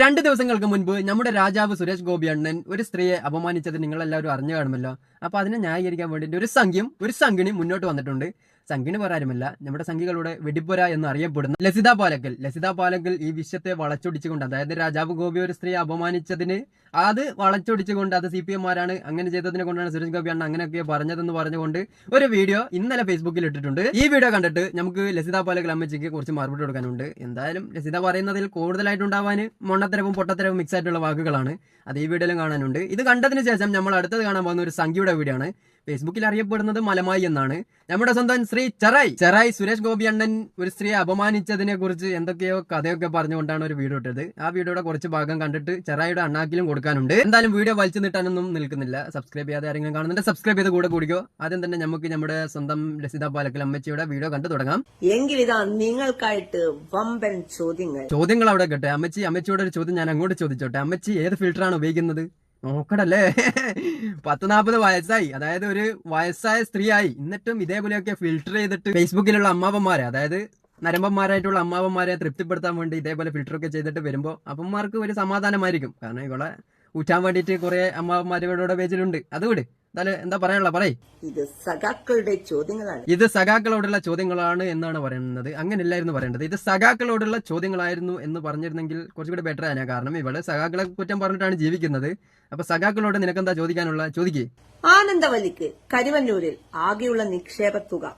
രണ്ട് ദിവസങ്ങൾക്ക് മുൻപ് നമ്മുടെ രാജാവ് സുരേഷ് ഗോപി അണ്ണൻ ഒരു സ്ത്രീയെ അപമാനിച്ചത് നിങ്ങളെല്ലാവരും അറിഞ്ഞു കാണുമല്ലോ. അപ്പൊ അതിനെ ന്യായീകരിക്കാൻ വേണ്ടിയിട്ട് ഒരു സംഖ്യം ഒരു സംഘിണി മുന്നോട്ട് വന്നിട്ടുണ്ട്. സംഘിണി പറയാരുമല്ല നമ്മുടെ സംഘികളുടെ വെടിപ്പുര എന്ന് അറിയപ്പെടുന്ന ലസിത പാലക്കൽ. ലസിത പാലക്കൽ ഈ വിഷയത്തെ വളച്ചൊടിച്ചുകൊണ്ട് അതായത് രാജാവ് ഗോപി ഒരു സ്ത്രീയെ അപമാനിച്ചതിന് അത് വളച്ചൊടിച്ചുകൊണ്ട് അത് സി പി എംമാരാണ് അങ്ങനെ ചെയ്തതിനെ കൊണ്ടാണ് സുരേഷ് ഗോപി അണ്ണ അങ്ങനെയൊക്കെ പറഞ്ഞതെന്ന് പറഞ്ഞുകൊണ്ട് ഒരു വീഡിയോ ഇന്നലെ ഫേസ്ബുക്കിൽ ഇട്ടിട്ടുണ്ട്. ഈ വീഡിയോ കണ്ടിട്ട് നമുക്ക് ലസിത പാലക്കൽ അമ്മച്ചിക്ക് കുറച്ച് മറുപടി കൊടുക്കാനുണ്ട്. എന്തായാലും ലസിത പറയുന്നതിൽ കൂടുതലായിട്ടുണ്ടാവാൻ മൊണ്ണത്തരവും പൊട്ടത്തരവും മിക്സ് ആയിട്ടുള്ള വാക്കുകളാണ്. അത് ഈ വീഡിയോയിലും കാണാനുണ്ട്. ഇത് കണ്ടതിന് ശേഷം നമ്മൾ അടുത്തത് കാണാൻ പോകുന്ന ഒരു സംഖ്യയുടെ വീഡിയോ ആണ്. ഫേസ്ബുക്കിൽ അറിയപ്പെടുന്നത് മലമായി എന്നാണ്. നമ്മുടെ സ്വന്തം ശ്രീ ചെറായി. ചെറായി സുരേഷ് ഗോപി അണ്ണൻ ഒരു സ്ത്രീയെ അപമാനിച്ചതിനെ കുറിച്ച് എന്തൊക്കെയോ കഥയൊക്കെ പറഞ്ഞുകൊണ്ടാണ് ഒരു വീഡിയോ ഇട്ടത്. ആ വീഡിയോയുടെ കുറച്ച് ഭാഗം കണ്ടിട്ട് ചെറായിയുടെ അണ്ണാക്കിലും കൊടുക്കാനുണ്ട്. എന്തായാലും വീഡിയോ വലിച്ചു നീട്ടാനൊന്നും നിൽക്കുന്നില്ല. സബ്സ്ക്രൈബ് ചെയ്യാതെ ആരെങ്കിലും കാണുന്നുണ്ട് സബ്സ്ക്രൈബ് ചെയ്ത് കൂടെ കൂടിക്കോ. ആദ്യം തന്നെ നമുക്ക് നമ്മുടെ സ്വന്തം ലസിത പാലക്കൽ അമ്മച്ചിയുടെ വീഡിയോ കണ്ടു തുടങ്ങാം. എങ്കിലിതാ നിങ്ങൾക്കായിട്ട് വമ്പൻ ചോദ്യങ്ങൾ. ചോദ്യങ്ങൾ അവിടെ കേട്ടെ. അമ്മച്ചി അമ്മച്ചിയോട് ഒരു ചോദ്യം ഞാൻ അങ്ങോട്ട് ചോദിച്ചോട്ടെ. അമ്മച്ചി ഏത് ഫിൽറ്ററാണ് ഉപയോഗിക്കുന്നത്? നോക്കടല്ലേ? പത്ത് നാൽപ്പത് വയസ്സായി. അതായത് ഒരു വയസ്സായ സ്ത്രീയായി. എന്നിട്ടും ഇതേപോലെയൊക്കെ ഫിൽറ്റർ ചെയ്തിട്ട് ഫേസ്ബുക്കിലുള്ള അമ്മാവന്മാരെ അതായത് നരമ്പന്മാരായിട്ടുള്ള അമ്മാവന്മാരെ തൃപ്തിപ്പെടുത്താൻ വേണ്ടി ഇതേപോലെ ഫിൽറ്റർ ഒക്കെ ചെയ്തിട്ട് വരുമ്പോൾ അപ്പന്മാർക്ക് ഒരു സമാധാനമായിരിക്കും. കാരണം ഇവളെ ഊറ്റാൻ വേണ്ടിയിട്ട് കുറെ അമ്മാവന്മാർ ഇവളുടെ പേജിലുണ്ട്. അത് വിട്. എന്താ പറയാനുള്ള പറയ്. ഇത് സഖാക്കളുടെ ചോദ്യങ്ങളാണ്. ഇത് സഖാക്കളോടുള്ള ചോദ്യങ്ങളാണ് എന്നാണ് പറയുന്നത്. അങ്ങനെയല്ലായിരുന്നു പറയേണ്ടത്. ഇത് സഖാക്കളോടുള്ള ചോദ്യങ്ങളായിരുന്നു എന്ന് പറഞ്ഞിരുന്നെങ്കിൽ കുറച്ചുകൂടി ബെറ്റർ ആയാ കാരണം ഇവൾ സഖാക്കളെ കുറ്റം പറഞ്ഞിട്ടാണ് ജീവിക്കുന്നത്. അപ്പൊ സഖാക്കളോട് നിനക്കെന്താ ചോദിക്കാനുള്ള ചോദിക്കേ? ആനന്ദവല്ലിക്ക് കരുവന്നൂരിൽ ആകെയുള്ള നിക്ഷേപ തുക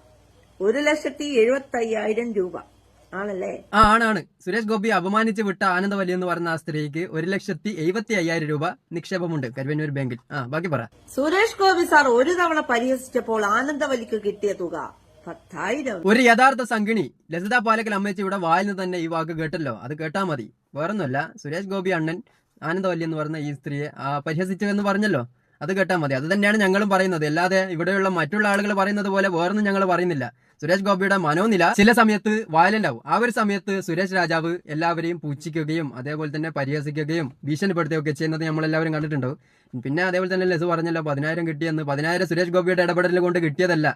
ഒരു ലക്ഷത്തി എഴുപത്തി അയ്യായിരം രൂപ. ആണാണ് സുരേഷ് ഗോപി അപമാനിച്ച് വിട്ട ആനന്ദവല്ലി എന്ന് പറഞ്ഞ ആ സ്ത്രീക്ക് ഒരു ലക്ഷത്തി എഴുപത്തി അയ്യായിരം രൂപ നിക്ഷേപമുണ്ട് കരുവന്നൂർ ബാങ്കിൽ. ആ ബാക്കി പറ. സുരേഷ് ഗോപി സാർ ഒരു തവണ പരിഹസിച്ചപ്പോൾ ആനന്ദവല്ലിക്ക് കിട്ടിയ തുക ഒരു യഥാർത്ഥ സംഗിണി ലസിത പാലക്കൽ അമ്മച്ചി ഇവിടെ വായിൽ നിന്ന് തന്നെ ഈ വാക്ക് കേട്ടല്ലോ. അത് കേട്ടാ മതി. വേറൊന്നുമല്ല സുരേഷ് ഗോപി അണ്ണൻ ആനന്ദവല്ലി എന്ന് പറഞ്ഞ ഈ സ്ത്രീയെ ആ, പരിഹസിച്ചു എന്ന് പറഞ്ഞല്ലോ. അത് കേട്ടാ മതി. അത് തന്നെയാണ് ഞങ്ങളും പറയുന്നത്. അല്ലാതെ ഇവിടെയുള്ള മറ്റുള്ള ആളുകൾ പറയുന്നത് പോലെ വേറൊന്നും ഞങ്ങൾ പറയുന്നില്ല. സുരേഷ് ഗോപിയുടെ മനോനില ചില സമയത്ത് വയലന്റ് ആവും ആ ഒരു സമയത്ത് സുരേഷ് രാജാവ് എല്ലാവരെയും പൂച്ചിക്കുകയും അതേപോലെ തന്നെ പരിഹസിക്കുകയും ഭീഷണിപ്പെടുത്തുകയൊക്കെ ചെയ്യുന്നത് നമ്മൾ എല്ലാവരും കണ്ടിട്ടുണ്ടോ. പിന്നെ അതേപോലെ തന്നെ ലസു പറഞ്ഞല്ലോ പതിനായിരം കിട്ടിയെന്ന്. പതിനായിരം സുരേഷ് ഗോപിയുടെ ഇടപെടൽ കൊണ്ട് കിട്ടിയതല്ല.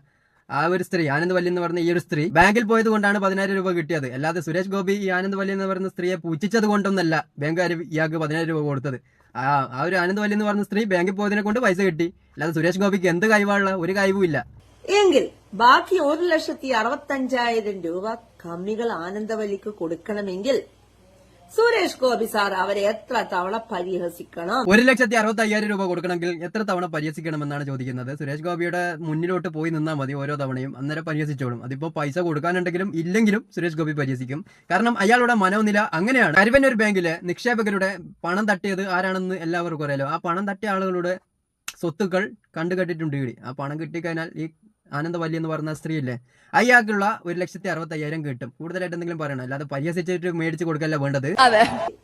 ആ ഒരു സ്ത്രീ ആനന്ദ് വല്ലി എന്ന് പറഞ്ഞ ഈ ഒരു സ്ത്രീ ബാങ്കിൽ പോയത് കൊണ്ടാണ് പതിനായിരം രൂപ കിട്ടിയത്. അല്ലാതെ സുരേഷ് ഗോപി ഈ ആനന്ദ് വല്ലി എന്ന് പറയുന്ന സ്ത്രീയെ പൂച്ചിച്ചത് കൊണ്ടൊന്നല്ല ബാങ്കുകാർ ഇയാൾക്ക് പതിനായിരം രൂപ കൊടുത്തത്. ആ ആ ഒരു ആനന്ദ് വല്ലി എന്ന് പറഞ്ഞ സ്ത്രീ ബാങ്കിൽ പോയതിനെ കൊണ്ട് പൈസ കിട്ടി. അല്ലാതെ സുരേഷ് ഗോപിക്ക് എന്ത് കഴിവുള്ള ഒരു കഴിവും ഇല്ല എങ്കിൽ ബാക്കി ഒരു ലക്ഷത്തി അറുപത്തഞ്ചായിരം രൂപ കമ്മികൾ ആനന്ദവല്ലിക്ക് കൊടുക്കണമെങ്കിൽ സുരേഷ് ഗോപി സാർ അവരെ എത്ര തവണ പരിഹസിക്കണം? ഒരു ലക്ഷത്തി അറുപത്തി അയ്യായിരം രൂപ കൊടുക്കണമെങ്കിൽ എത്ര തവണ പരിഹസിക്കണമെന്നാണ് ചോദിക്കുന്നത്. സുരേഷ് ഗോപിയുടെ മുന്നിലോട്ട് പോയി നിന്നാൽ മതി ഓരോ തവണയും. അന്നേരം പരിഹസിച്ചോളും. അതിപ്പോ പൈസ കൊടുക്കാനുണ്ടെങ്കിലും ഇല്ലെങ്കിലും സുരേഷ് ഗോപി പരിഹസിക്കും. കാരണം അയാളുടെ മനോനില അങ്ങനെയാണ്. കരുവന്നൂർ ബാങ്കിലെ നിക്ഷേപകരുടെ പണം തട്ടിയത് ആരാണെന്ന് എല്ലാവർക്കും അറിയാലോ. ആ പണം തട്ടിയ ആളുകളുടെ സ്വത്തുക്കൾ കണ്ടുകെട്ടിട്ടുണ്ട് ഇവിടെ. ആ പണം കിട്ടിക്കഴിഞ്ഞാൽ ഈ ആനന്ദവല്ലി എന്ന് പറഞ്ഞ സ്ത്രീയില്ലേ? അയാൾക്കുള്ള ഒരു ലക്ഷത്തി അറുപത്തി അയ്യായിരം കിട്ടും. കൂടുതലായിട്ട് എന്തെങ്കിലും പറയണം? അല്ലാതെ പരിഹസിച്ചിട്ട് മേടിച്ച് കൊടുക്കല്ല വേണ്ടത്?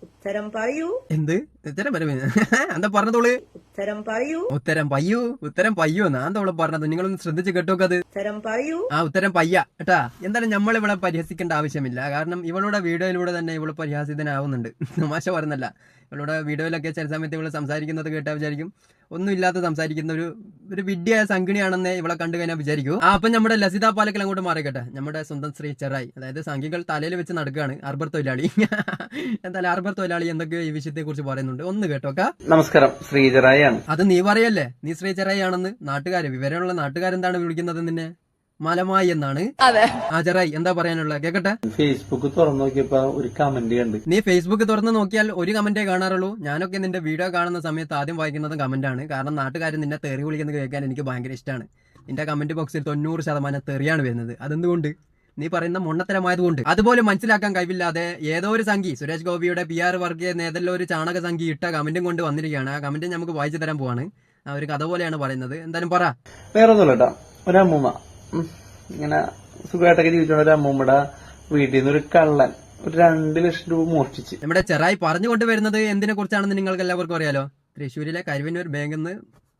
ഉത്തരം പറയൂ. എന്ത്? ഉത്തരം പറയൂ. എന്താ പറഞ്ഞതോൾ? ഉത്തരം പറയൂ. ഉത്തരം പയ്യൂ. ഉത്തരം പയ്യോ എന്നാ. എന്താ അവൾ പറഞ്ഞത്? നിങ്ങളൊന്ന് ശ്രദ്ധിച്ച് കേട്ടോക്കത് ഉത്തരം പറയൂ. ആ ഉത്തരം പയ്യ. കേട്ടാ? എന്തായാലും നമ്മൾ ഇവിടെ പരിഹസിക്കേണ്ട ആവശ്യമില്ല. കാരണം ഇവളുടെ വീഡിയോയിലൂടെ തന്നെ ഇവൾ പരിഹാസിതനാവുന്നുണ്ട്. തമാശ പറഞ്ഞല്ല ഇവളുടെ വീഡിയോയിലൊക്കെ ചില സമയത്ത് ഇവൾ സംസാരിക്കുന്നത് കേട്ടാൽ വിചാരിക്കും. ഒന്നുമില്ലാത്ത സംസാരിക്കുന്ന ഒരു ഒരു വിഡ്ഢിയായ സംഘിണിയാണെന്ന് ഇവളെ കണ്ടു കഴിഞ്ഞാൽ വിചാരിക്കും. ആ അപ്പം നമ്മുടെ ലസിത പാലക്കൽ അങ്ങോട്ട് മാറിക്കട്ടെ. നമ്മുടെ സ്വന്തം ശ്രീ ചെറായി. അതായത് സംഘികൾ തലയിൽ വെച്ച് നടക്കുകയാണ്. അർബർ തൊഴിലാളി. എന്തായാലും അർബർ തൊഴിലാളി എന്തൊക്കെയോ ഈ വിഷയത്തെ കുറിച്ച് പറയുന്നുണ്ട്. ഒന്ന് കേട്ടോക്ക നമസ്കാരം. ശ്രീജറായാണ് അത് നീ പറയല്ലേ? നീ ശ്രീ ചെറായി ആണെന്ന് നാട്ടുകാര് വിവരമുള്ള നാട്ടുകാരെന്താണ് വിളിക്കുന്നത് നിന്നെ? മലമായി എന്നാണ്. ആചറായി ചെറായി എന്താ പറയാനുള്ള കേക്കട്ടെ. ഫേസ്ബുക്ക് തുറന്നു നോക്കിയപ്പോ ഒരു കമന്റ് കണ്ട്. നീ ഫേസ്ബുക്ക് തുറന്നു നോക്കിയാൽ ഒരു കമന്റേ കാണാറുള്ളൂ. ഞാനൊക്കെ നിന്റെ വീഡിയോ കാണുന്ന സമയത്ത് ആദ്യം വായിക്കുന്നത് കമന്റ് ആണ്. കാരണം നാട്ടുകാർ നിന്നെ തെറി വിളിക്കുന്നത് കേൾക്കാൻ എനിക്ക് ഭയങ്കര ഇഷ്ടമാണ് നിന്റെ കമന്റ് ബോക്സിൽ തൊണ്ണൂറ് ശതമാനം തെറിയാണ് വരുന്നത്. അതെന്തുകൊണ്ട്? നീ പറയുന്ന മൊണ്ണത്തരമായതുകൊണ്ട് അതുപോലെ മനസ്സിലാക്കാൻ കഴിവില്ലാതെ ഏതോ ഒരു സംഘി സുരേഷ് ഗോപിയുടെ പി ആർ വർഗീയ നേതല്ലോ ഒരു ചാണക സംഘി ഇട്ട കമന്റും കൊണ്ട് വന്നിരിക്കുകയാണ്. ആ കമന്റ് നമുക്ക് വായിച്ചു തരാൻ പോവാണ്. ആ ഒരു കഥ പോലെയാണ് പറയുന്നത്. എന്തായാലും പറ. വേറെ ഒന്നുമില്ല കേട്ടോ ഒരമ്മൂമ്മ. ഇങ്ങനെ സുഖമായിട്ടൊക്കെ ജീവിച്ചോണ്ട് ഒരു അമ്മൂമ്മയുടെ വീട്ടിൽ നിന്ന് ഒരു കള്ളൻ ഒരു രണ്ട് ലക്ഷം രൂപ മോഷ്ടിച്ച്. നമ്മുടെ ചെറായി പറഞ്ഞുകൊണ്ട് വരുന്നത് എന്തിനെ കുറിച്ചാണെന്ന് നിങ്ങൾക്ക് എല്ലാവർക്കും അറിയാലോ? തൃശ്ശൂരിലെ കരുവന്നൂർ ബാങ്കിൽ നിന്ന്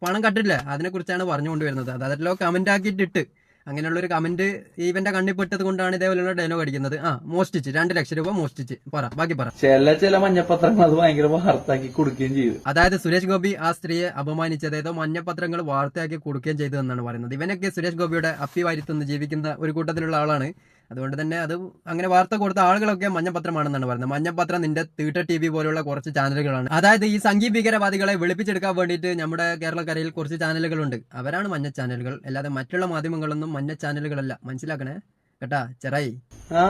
പണം കട്ടില്ല അതിനെ കുറിച്ചാണ് പറഞ്ഞുകൊണ്ട് വരുന്നത്. അതല്ലോ കമന്റ് ആക്കിയിട്ടിട്ട്. അങ്ങനെയുള്ള ഒരു കമന്റ് ഇവന്റെ കണ്ണിൽ പെട്ടത് കൊണ്ടാണ് ഇതേപോലെയുള്ള ഡയലോഗ് അടിക്കുന്നത്. ആ മോഷ്ടിച്ച്. രണ്ട് ലക്ഷം രൂപ മോഷ്ടിച്ച്. പറ ബാക്കി പറ. ചില ചില മഞ്ഞപത്രങ്ങൾ അത് ഭയങ്കര വാർത്താക്കി കൊടുക്കുകയും ചെയ്തു. അതായത് സുരേഷ് ഗോപി ആ സ്ത്രീയെ അപമാനിച്ചത് ഏതോ മഞ്ഞപത്രങ്ങൾ വാർത്തയാക്കി കൊടുക്കുകയും ചെയ്തു എന്നാണ് പറയുന്നത്. ഇവനൊക്കെ സുരേഷ് ഗോപിയുടെ അപ്പി വാരിത്തുനിന്ന് ജീവിക്കുന്ന ഒരു കൂട്ടത്തിലുള്ള ആളാണ്. അതുകൊണ്ട് തന്നെ അത് അങ്ങനെ വാർത്ത കൊടുത്ത ആളുകളൊക്കെ മഞ്ഞപത്രമാണെന്നാണ് പറയുന്നത്. മഞ്ഞപത്രം നിന്റെ തീട്ട ടി വി പോലുള്ള കുറച്ച് ചാനലുകളാണ്. അതായത് ഈ സംഘീ ഭീകരവാദികളെ വെളുപ്പിച്ചെടുക്കാൻ വേണ്ടിയിട്ട് നമ്മുടെ കേരളക്കരയിൽ കുറച്ച് ചാനലുകളുണ്ട്. അവരാണ് മഞ്ഞ ചാനലുകൾ. അല്ലാതെ മറ്റുള്ള മാധ്യമങ്ങളൊന്നും മഞ്ഞ ചാനലുകളല്ല. മനസ്സിലാക്കണേ? കേട്ടാ? ചെറായി. ആ.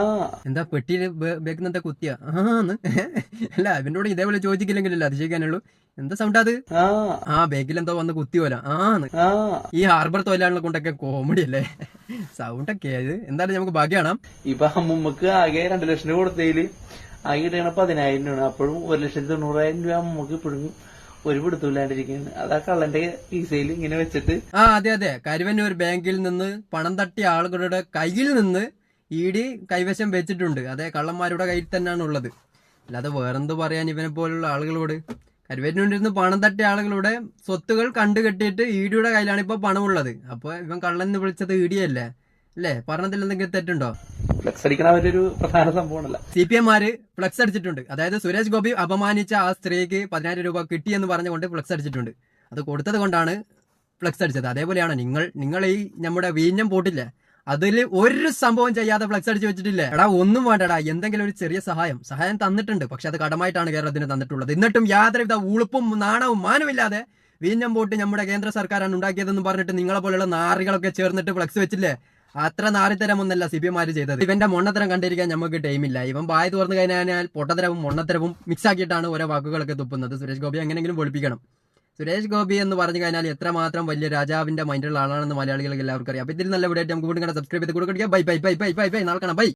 എന്താ പെട്ടിയിൽ ബേക്കുന്ന കുത്തിയ? ആന്ന്. അല്ല ഇവനോട് ഇതേപോലെ ചോദിച്ചില്ലെങ്കിലല്ല അതിശയിക്കാനുള്ളൂ. എന്താ സൗണ്ട് അത്? ആ. ബേക്കിൽ എന്തോ വന്ന് കുത്തി പോലെ ആ ഈ ഹാർബർ തൊഴിലാളികളെ കൊണ്ടൊക്കെ കോമഡി അല്ലേ? സൗണ്ട് ഒക്കെ ആയത്. എന്തായാലും നമുക്ക് ബാക്കി കാണാം. ഇപ്പൊ അമ്മൂമ്മക്ക് ആകെ രണ്ടു ലക്ഷം രൂപ കൊടുത്തതിൽ. ആകെ കിട്ടണ പതിനായിരം രൂപയാണ്. അപ്പോഴും ഒരു ലക്ഷത്തി തൊണ്ണൂറായിരം രൂപ അമ്മൂമ്മക്ക് ഇപ്പോഴും ഒരു പിടുത്തമില്ലാണ്ടിരിക്കുകയാണ്. അത് ആ കള്ളന്റെ പീസയിൽ ഇങ്ങനെ വെച്ചിട്ട്. ആ അതെ അതെ. കരുവന്നൂർ ബാങ്കിൽ നിന്ന് പണം തട്ടിയ ആളുകളുടെ കയ്യിൽ നിന്ന് ഇ ഡി കൈവശം വെച്ചിട്ടുണ്ട്. അതെ കള്ളന്മാരുടെ കയ്യിൽ തന്നെയാണ് ഉള്ളത് അല്ലാതെ വേറെന്ത് പറയാൻ ഇവനെ പോലുള്ള ആളുകളോട്? കരുവന്നൂരിൽ നിന്ന് പണം തട്ടിയ ആളുകളുടെ സ്വത്തുകൾ കണ്ടു കെട്ടിയിട്ട് ഇ ഡിയുടെ കയ്യിലാണ് ഇപ്പൊ പണമുള്ളത്. അപ്പൊ ഇവൻ കള്ളൻ എന്ന് വിളിച്ചത് ഡി അല്ലേ? പറഞ്ഞതിൽ എന്തെങ്കിലും തെറ്റുണ്ടോ? ഫ്ലക്സ് അടിക്കണ അവരൊരു പ്രധാന സംഭവമാണല്ലോ. സി പി എംമാര് ഫ്ലക്സ് അടിച്ചിട്ടുണ്ട്. അതായത് സുരേഷ് ഗോപി അപമാനിച്ച ആ സ്ത്രീക്ക് പതിനായിരം രൂപ കിട്ടി കിട്ടിയെന്ന് പറഞ്ഞുകൊണ്ട് ഫ്ലക്സ് അടിച്ചിട്ടുണ്ട്. അത് കൊടുത്തത് കൊണ്ടാണ് ഫ്ലക്സ് അടിച്ചത്. അതേപോലെയാണ് നിങ്ങൾ നിങ്ങൾ ഈ നമ്മുടെ വീഞ്ഞം പോട്ടില്ലേ? അതിൽ ഒരു സംഭവം ചെയ്യാതെ ഫ്ലക്സ് അടിച്ച് വെച്ചിട്ടില്ലേ? എടാ ഒന്നും വേണ്ടടാ. എന്തെങ്കിലും ഒരു ചെറിയ സഹായം. സഹായം തന്നിട്ടുണ്ട്. പക്ഷെ അത് കടമായിട്ടാണ് കേരളത്തിന് തന്നിട്ടുള്ളത്. എന്നിട്ടും യാതൊരുവിധ ഉളുപ്പും നാണവും മാനമില്ലാതെ വീഞ്ഞം പോട്ട് നമ്മുടെ കേന്ദ്ര സർക്കാരാണ് ഉണ്ടാക്കിയതെന്ന് പറഞ്ഞിട്ട് നിങ്ങളെ പോലെയുള്ള നാറികളൊക്കെ ചേർന്നിട്ട് ഫ്ലക്സ് വെച്ചില്ലേ? അത്ര നാറിത്തരമൊന്നല്ല മാര് ചെയ്തത്. ഇവന്റെ മൊണ്ണത്തരം കണ്ടിരിക്കാൻ നമുക്ക് ടൈമില്ല ഇവൻ ബായ് തുറന്നു കഴിഞ്ഞാൽ പൊട്ടത്തരവും മൊണ്ണത്തരവും മിക്സ് ആക്കിയിട്ടാണ് ഓരോ വാക്കുകളൊക്കെ തുപ്പുന്നത്. സുരേഷ് ഗോപി എങ്ങനെങ്കിലും പൊളിപ്പിക്കണം. സുരേഷ് ഗോപി എന്ന് പറഞ്ഞു കഴിഞ്ഞാൽ എത്രമാത്രം വലിയ രാജാവിന്റെ മൈൻഡുള്ള ആളാണെന്ന് മലയാളികൾക്ക് എല്ലാവർക്കും അറിയാം. അപ്പൊ ഇതിൽ നല്ല വീഡിയോ നമുക്ക് വീണ്ടും സബ്സ്ക്രൈബ് ചെയ്ത് കൊടുക്കുക bye bye bye bye bye bye. നാളെ കാണാം. ബൈ.